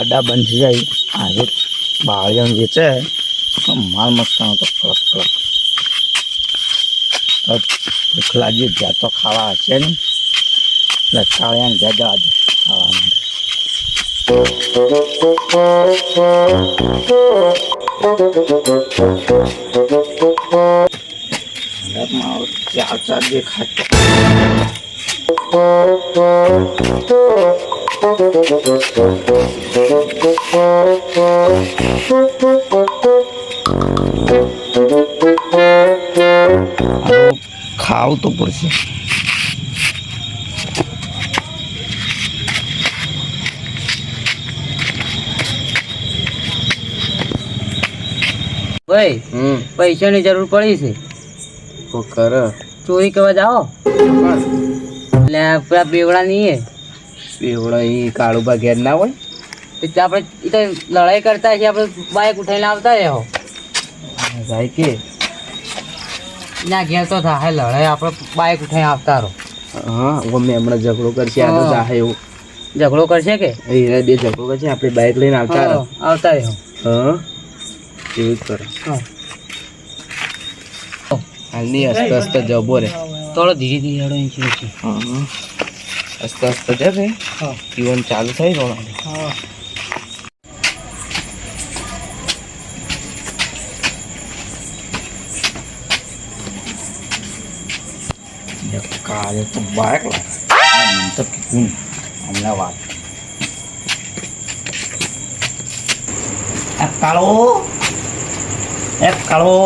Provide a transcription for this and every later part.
આડા બંધ જાય. આજે બાળિયાને વેચે માલ મસ્તાનો તો કડક કડક. ભૂખ લાગી, જ્યાં તો ખાવા હશે ને. એટલે કાળિયાને જ્યાં જવા દે, ખાવા માટે. ચાર ચાર આનું ખાવું તો પડશે. ભાઈ હમ. પૈસાની જરૂર પડી છે. તો કર. ચોરી કરવા જાઓ? એટલે પૂરા બેવડા નહીં બેવડા એ કાળુબા ઘેર ના હોય. એટલે આપણે તો લડાઈ કરતા છીએ આપણે બાઇક ઉઠાઈને આવતા રહ્યો જાય કે. ના ઘેર તો થાય લડાઈ આપણે બાઇક ઉઠાઈને આવતા રહો. હા ગમે હમણાં ઝઘડો કરશે આ તો. જાહે એવું. ઝઘડો કરશે કે? એ બે ઝઘડો કરશે આપણે બાઇક લઈને આવતા રહો. આવતા રહ્યો હા. એવું જ કરો. હા. હાલની અસ્ત અસ્ત જબો રે થોડો ધીરે ધીરે હેડો અહીં છે. હા. જશે હા જીવન ચાલુ થઈ રહ્યો હા કાલે તો બાયક લાગે કીધું હમણાં વાત એ કાળો એક કાળો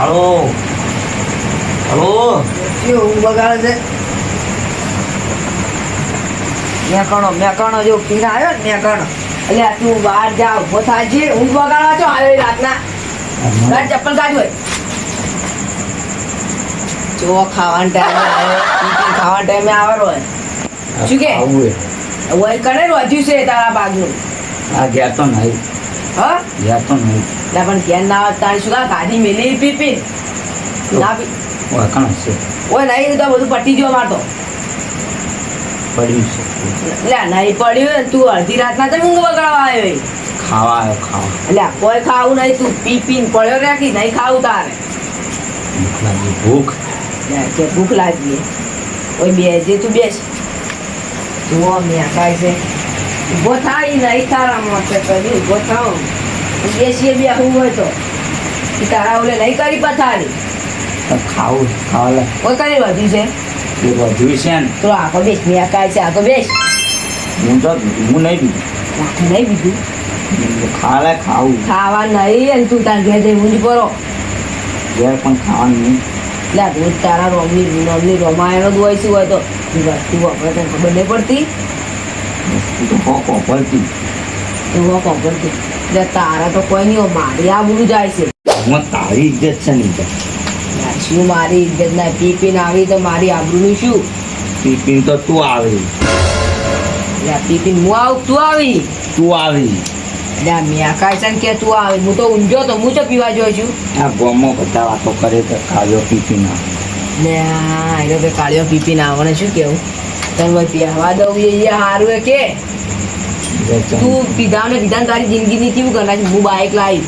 એ કાળો કાળો બગાડે છે. મેકણો મેકણો જો પીને આવ્યો ને મેકાણો. એટલે તું બહાર જા ઊભો થાય છે. ઊંઘ બગાડવા છો આવ્યો રાતના. તાર ચપ્પલ કાઢ હોય. જો ખાવાના ટાઈમે ટિફિન ખાવાના ટાઈમે આવે હોય. શું કે? આવું. હોય કને રોજ્યું છે તારા બાગનું. આ ગયા તો નહીં. હા? ગયા તો નહીં. એટલે પણ ઘેર ના આવે તારી શું ગાડી મેલી પીપી ના પી ઓળખાણ છે? ઓય નહીં તો બધું પટી ગયો મારતો પડ્યું છે. એટલે નહીં પડ્યું તું અડધી રાતના તો ઊંઘ બગાડવા આવ્યો ખાવા આવ્યો ખાવા. એટલે કોઈ ખાવું નહીં તું પી પીને પડ્યો રાખી નહીં ખાવું તારે. ભૂખ લાગી ભૂખ. કે ભૂખ લાગી. ઓય બે તું બેસ. જુઓ મેં કાંઈ છે. ઊભો થાય નહીં તારા મોટે કરી ઊભો થાવ. બેસીએ બે હું હોય તો. એ તારા ઓલે નહીં કરી પથારી. ખાવું ખાવા કોઈ કઈ વધ્યું છે? એ વધ્યું છે ને. તો આખો બેસ મેં કાય છે આખો બેસ. હું તો હું નહીં આખું નહીં બીજું? ખાવા લે ખાવું ખાવા નહીં અને તું તાર ઘેર જઈ ઊંઘ કરો. ઘેર પણ ખાવાનું નહીં. એટલે રોજ તારા રોમની રોમની રોમાયણ જ હોય શું હોય તો. તું વસ્તુ આપણે તને ખબર નહીં પડતી? તો વાપરતી તું હો એટલે તારા તો કોઈ નહીં મારી આ બધું જાય છે. હું તારી ઇજ્જત છે નહીં શું મારી ઇજ્જત ના? આવી તો મારી આબરૂનું શું? ટિફિન તો તું આવી. હું તું આવી? તું આવી. એટલે આ મેં કાંઈ છે ને કે તું આવી? હું તો ઊંઝો તો હું તો પીવા છું. આ ગોમો બધા વાતો કરે તો ખાજો ટિફિન આવે ને. આ કાળિયો પી પીને આવવાને શું કેવું? તને પહેવા દઉં એ સારું કે. તું પીધા ને પીધા તારી તારી જિંદગીની કેવું કરાય હું બાઇક લાવી.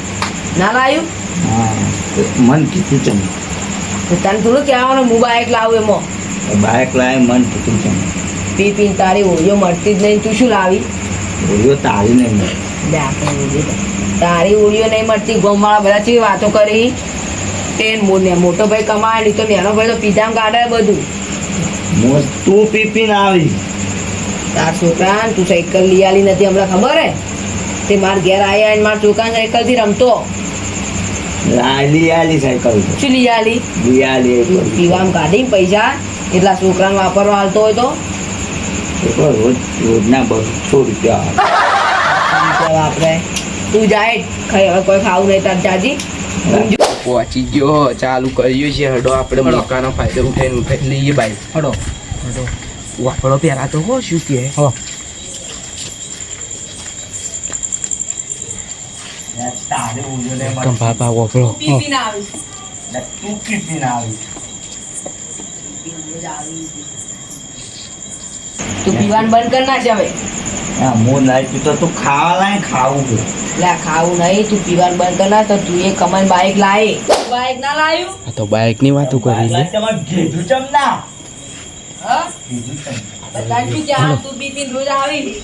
ના લાવ્યું હા મન કીધું છે મેં. તો તને થોડું કહેવાનું હું બાઇક લાવું એમાં. બાઇક લાવે મન કીધું છે મેં. પી પીને તારી ઓળીઓ મળતી જ નહીં તું શું લાવી? ઓળીઓ તારી નહીં. તારી ઓળીઓ નહીં મળતી ગોમાળા બધા ચેવી વાતો કરી? તે મોટો ભાઈ કમાય નહીં તો નેનો ભાઈ તો પીધામ કાઢે બધું. મોજ તું પીપીને આવી. તાર છોકરા તું સાયકલ લઈ આલી નથી હમણાં ખબર હે? તે માર ઘેર આયા અને મારા છોકરા સાયકલથી રમતો લાલી આલી સાયકલ. શું લઈ આલી? લઈ આલી પીવામ કાઢી પૈસા એટલા છોકરાને વાપરવા હાલતો હોય તો? રોજ રોજના બસો રૂપિયા. વાપરે તું જાય કોઈ ખાવું નહીં તાર જાજી પહોંચી ગયો. ચાલુ કર્યું છે. હડો આપણે મોકાનો ફાયદો ઉઠાઈને ઉઠાઈ લઈએ ભાઈ. હડો. હડો. વાપડો પહેરા તો હો શું કે? હો. બાપા એટલે તું કીધી ના આવી તું પીવાનું બંધ કર નાખ હવે. હા હું નહીં પીતો તું ખાવા લાય ખાવું છે. એટલે ખાવું નહીં તું પીવાનું બંધ કર નાખ તો તું એ કમન બાઈક લાય. બાઈક ના લાયું? આ તો બાઈકની વાતો કરી લે તમાર કીધું ચમ ના. હા? કીધું ચમ શું કે આ તું પી રોજ આવી.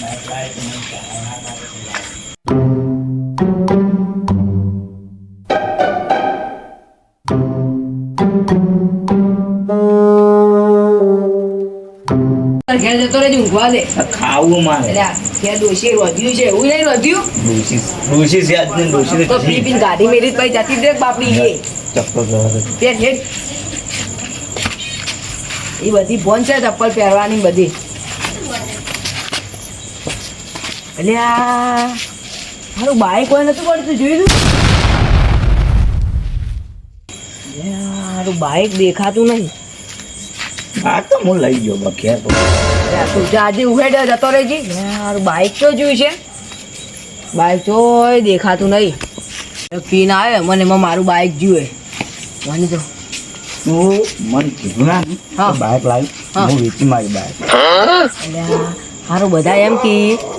બાઈક લાય ઘેર જતો રહેજે ઊંઘવા દે. ખાવું મારે આ ડોશી રોધ્યું છે એવું નહીં રોધ્યું? ડોશી ડોશી છે આજની ડોશી તો પી પી ગાડી મેરી પછી જતી દેખ બાપડી એ. ચપ્પલ પહેરવા દે. તે એ બધી ફોન છે ચપ્પલ પહેરવાની બધી. એટલે આ મારું બાઈક કોઈ નતું પડતું જોયું તું? મારું બાઈક દેખાતું નહીં. આ તો હું લઈ ગયો બખેર તો આજે ઉઘેડ જતો રહેજી. મારું બાઈક તો જોયું છે. બાઈક તો દેખાતું નહીં. પીન આવે મને એમાં મારું બાઈક જુએ. મને તો. તું મને કીધું ના લાવી. હા. વેચી મારી સારું બધા એમ કે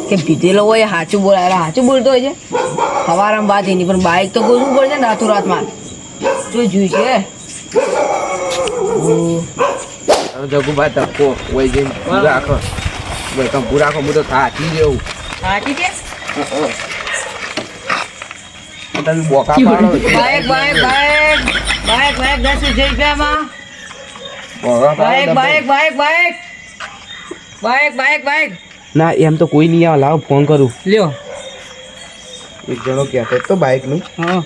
કે પીધેલો હોય સાચું બોલાય સાચું બોલતો હોય છે. સવારમાં વાત એની પણ બાઇક તો ગોતવું પડશે ને રાતો રાતમાં જો જોયું છે. જગુભાઈ તપકો વઈ જઈને પૂરા રાખો ભાઈ તમે પૂરા રાખો હું તો થાકી જેવું તમે બોકા પાડો bike bike bike bike bike દસ bike bike bike bike bike bike ના એમ તો કોઈ નહીં આવે. લાવો ફોન કરું. લ્યો. એક જણો કહેતો તો બાઇકનું. હા.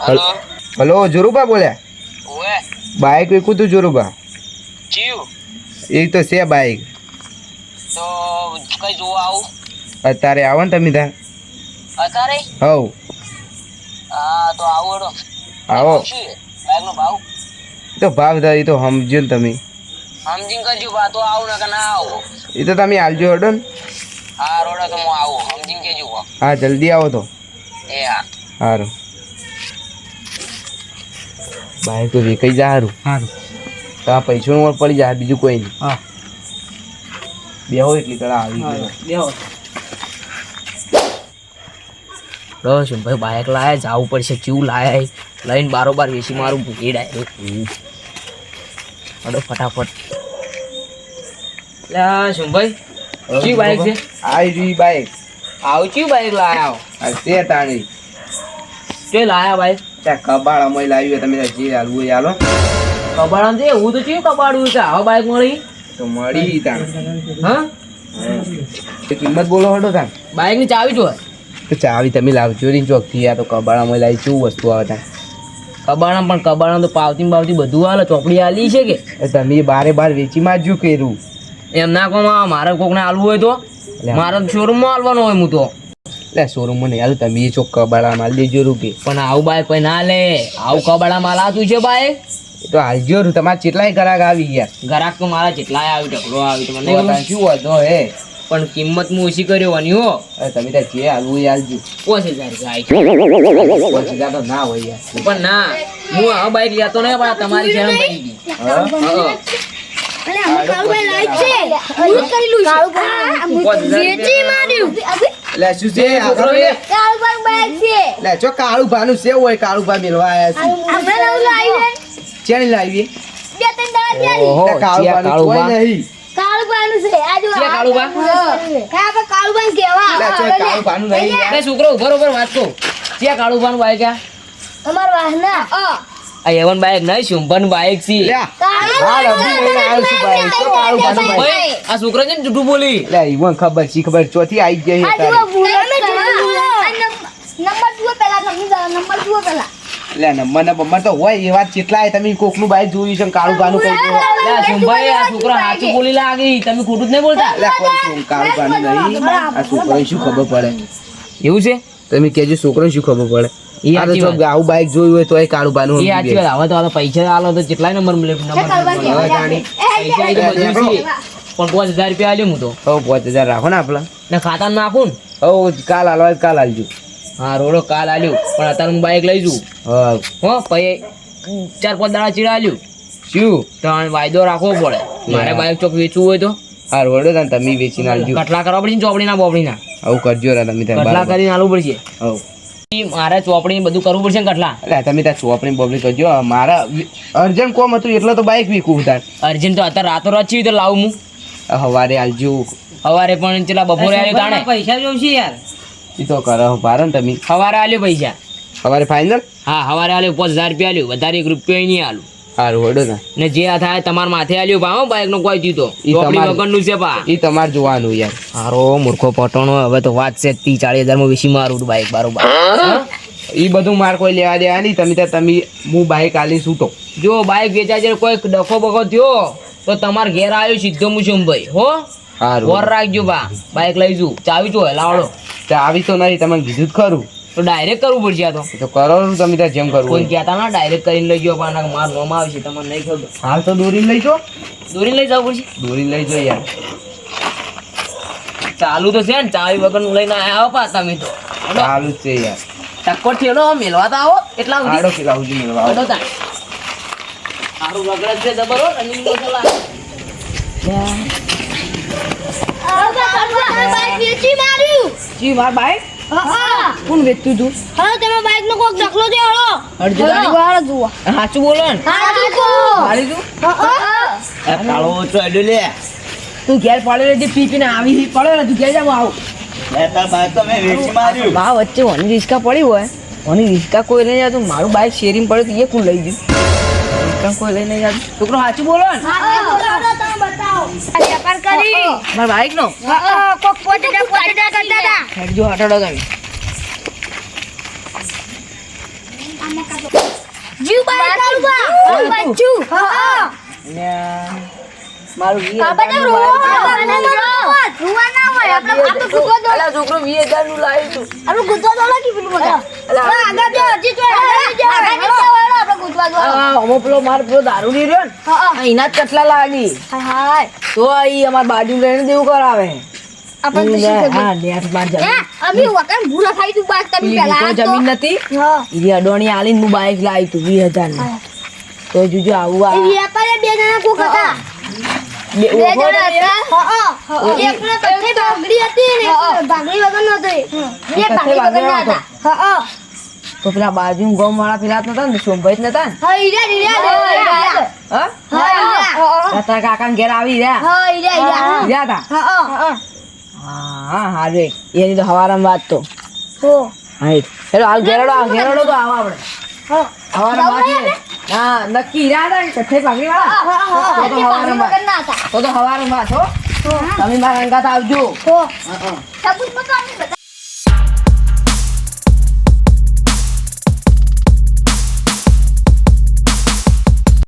હલો હલો જોરુબા બોલ્યા ઓએ બાઇક વેકું તું જોરુબા જીવ એ તો છે બાઇક તો કઈ જોવા આવું અત્યારે આવો ને તમે ત્યાં અત્યારે હવ હા તો આવું હેડો આવો શું છે બાઈક નો ભાવ એ તો ભાવ થાય એ તો સમજો ને તમે સમજીને કરજો બા તો આવું ને કે ના આવું એ તો તમે આલજો હડો ને હા રોડો તો હું આવું. સમજીને કેજો હા. જલ્દી આવો તો. એ હા. સારું બાઇક તો વેકાઈ જા સારું સારું તો આ પૈસાનું નું પડી જાય બીજું કોઈ નહીં. હા. બેહો એટલી કળા આવી ગયો. બેહો. બસ ભાઈ બાઇક લાયા જવું પડશે કેવું લાયા. લઈને બારોબાર વેચી મારું ભૂલી ડાયરેક્ટ અડો ફટાફટ. લે શુંભાઈ કયું બાઈક છે? આવી બાઈક. આવું કયું બાઈક લાયા? આ તે તાણી કે લાયા બાઈક તે કબાળ અમે લાવ્યું તમે જે હાલવું હોય હાલો. કબાળ છે હું તો કયું કબાડું છે? આવા બાઈક મળી? તો મળી તાણ હા? કિંમત બોલો હડો તાણ બાઈકની ચાવી જો તો ચાવી તમે લાવજો ને ચોકથી આ તો કબાળ અમે લાવી. શું વસ્તુ આવે તાણ કબાણા પણ કબાણા તો પાવતી બાવતી બધું હાલે. ચોપડી હાલી છે કે? તમે બારે બાર વેચી મારજો કર્યું? એમ ના કહો મારે કોકને હાલવું હોય તો? મારે શોરૂમમાં હાલવાનું હોય હું તો. એટલે શોરૂમમાં નહીં હાલ તમે એ ચોક કબાડા માલ દેજો રૂપી. પણ આવું બાય કોઈ ના લે. આવું કબાડા માલ લાતું છે બાઈક તો હાલજો તમારે કેટલાય ગ્રાહક આવી ગયા. ગ્રાહક તો મારા કેટલાય આવી ઢગલો આવી તો મને શું હતો હે? પણ કિંમત હું ઓછી કર્યો વાની હો. તમે ત્યાં જે હાલવું એ હાલજો. પાંચ હજાર તો ના હોય યાર. પણ ના હું આ બાઈક લેતો નહીં પણ તમારી શરમ પડી ગઈ. હા? હા. શું છે? છોકરો એ એટલે જો કાળું ભાનું હોય કાળું મેળવા આયા છે. ચેની લાવી? ઓહો, એટલે કાળું ચિયા ભાનું કાળું કોઈ ભા. નહીં. જો નહીં. યાર. છોકરો ઉભર ઉભર વાત કહું ક્યાં કાળું ભાન બાઈક આ આ એવન બાઈક નહીં શુંભન બાઈક. ભાઈ, આ છોકરા છે ને જૂઠું બોલી. લે, ઈવન ખબર છે ખબર ચોથી આવી તારી. લે, નંબર ને બમ્બર તો હોય એ વાત કેટલાય તમે કોકનું બાઈક જોયું છે કાળું ભાનું કહી. લે, આ શુંભાઈ આ છોકરો સાચું બોલી લાગી તમે ખોટું જ નહીં બોલતા? લે, કોઈ કાળું ભાનું નહીં. આ છોકરાને શું ખબર પડે? એવું છે? તમે કેજો છોકરો શું ખબર પડે. આવું બાઈક જોયું હોય તો એ કાળું બાનું એ હવે તો પૈસા આલો તો કેટલાય નંબર મળે. પણ પાંચ હજાર રૂપિયા આલ્યો હું તો. હવે પાંચ હજાર રાખો ને આપલા ને ખાતા નાખું ને? હવે કાલ હાલવા કાલ હાલજો. હા રોડો કાલ આલ્યું. પણ અત્યારે હું બાઈક લઈ જઉં. હા. હો પછી ચાર પાંચ દાડા ચીડા આલ્યું. શું? વાયદો રાખવો પડે. મારે બાઈક ચોક વેચવું હોય તો? હા રોડો તાન તમે વેચીને નાખજો કટલા કરવા પડશે ને ચોપડીના બોપડીના. આવું કરજો તમે કટલા કરીને આલવું પડશે. હવ. ઈ મારે ચોપડી બધું કરવું પડશે કેટલા? એટલે તમે ત્યાં ચોપડી પબ્લિક કરજો. મારા અર્જન્ટ કોમ હતું એટલે તો બાઈક વીકું તાર. અર્જન્ટ તો અત્યારે રાતો રાત ચીવી તો લાવું હું. હવારે આલજો સવારે પણ ચેલા બપોરે આવ્યો તાણે? પૈસા જોશે યાર. ઈ તો કરો ભારો ને તમે. સવારે આલ્યો પૈસા. સવારે ફાઇનલ હા સવારે આલ્યો પાંચ હજાર રૂપિયા આલ્યો. વધારે એક રૂપિયા નહીં આલું. હા રોડો ના. ને જે આ થાય તમારા માથે આલ્યું પા બાઈક નો કોઈ જીતો ઈ ચોપડી નું વગરનું છે પા. એ તમારે જોવાનું યાર. હારો મૂર્ખો પટોણો હવે તો વાત છે ત્રીસ ચાલીસ હજારમાં વેચી મારું બાઈક બારોબાર. ઈ બધું માર કોઈ લેવા દેવા નહીં તમે ત્યાં તમે હું બાઈક આલી છૂટો જો બાઈક વેચાય છે કોઈ ડખો બખો થયો તો તમાર ઘેર આવ્યો સીધો મુશુમભાઈ હો? હા વર રાખજો બા બાઈક લઈ જુ ચાવી જો લાવડો. ચાવી તો નહીં તમને કીધું જ ખરું. તો ડાયરેક્ટ કરવું પડશે આ તો. તો કરો તમે ત્યાં જેમ કરવું કોઈ કહેતા ના ડાયરેક્ટ કરીને લઈ જાઓ પણ માર નોમ આવશે તમને નહીં ખબર. હાલ તો દોરી લઈ જો દોરી લઈ જવું પડશે. દોરી લઈ જો યાર. ચાલુ તો છે ને ચાવી વગર લઈને આવ્યા પા તમે તો. ચાલુ છે યાર. ટક્કોર થયેલો મેલવા તો આવો એટલા સુધી. આડો કેટલા સુધી મેળવા આવો. તાણ. હારું વગર જ આ જબર હો running નો ચલા. જી માર બાઈક. કોણ વેચતું તું બોલો ને પાડી તું કાળો લે ઘેર પડ્યો જે પી પીને આવી પડ્યો ને તું ઘેર જાવ આવું બા વચ્ચે ઓની રિસ્કા પડી હોય ઓની રિસ્કા કોઈ લઈ જતું મારું બાઈક શેરિંગ પડ્યું તો એ કોણ લઈ ગયું રિસ્કા કોઈ લઈને જાતું જતું છોકરો સાચું બોલો ને મારા બાઈક નો હેડજો હટાડો તમે ને મારું વીસ હજારનું bike- અલા, છોકરો વીસ હજારનું લાવ્યું તું. આ અમો પેલો મારો પેલો દારૂ ની રહ્યો ને એના જ કટલા લાગી. તો ઈ અમાર બાજુ રહીને દેવું કરાવે. હા નેટ બાર જમીન. પેલી તો જમીન નથી. ઈ અડોણી આલીને હું બાઈક લાવી તું વીસ હજારની તો જોજો આવું આ. બે જણા કોક હતા. બે એકને હતી. ને વગર કથે બાંગડી વગર ના હા હા. તો પેલા બાજુ ગમ વાળા પેલા નતા ને સોમભાઈ જ નતા ને? તારા કાકા ઘેર આવી રહ્યા. હા તા? હા હા. એની તો હવારામાં વાત તો. હા. હેલો હાલ ઘેરડો ઘેરડો તો આવો આપણે. હા. વાત હા નક્કી રહ્યા હતા ને? વાળા? હા હા તો તો હવારામાં તો તો હવારામાં વાત હો. તમે મારા આવજો. હો.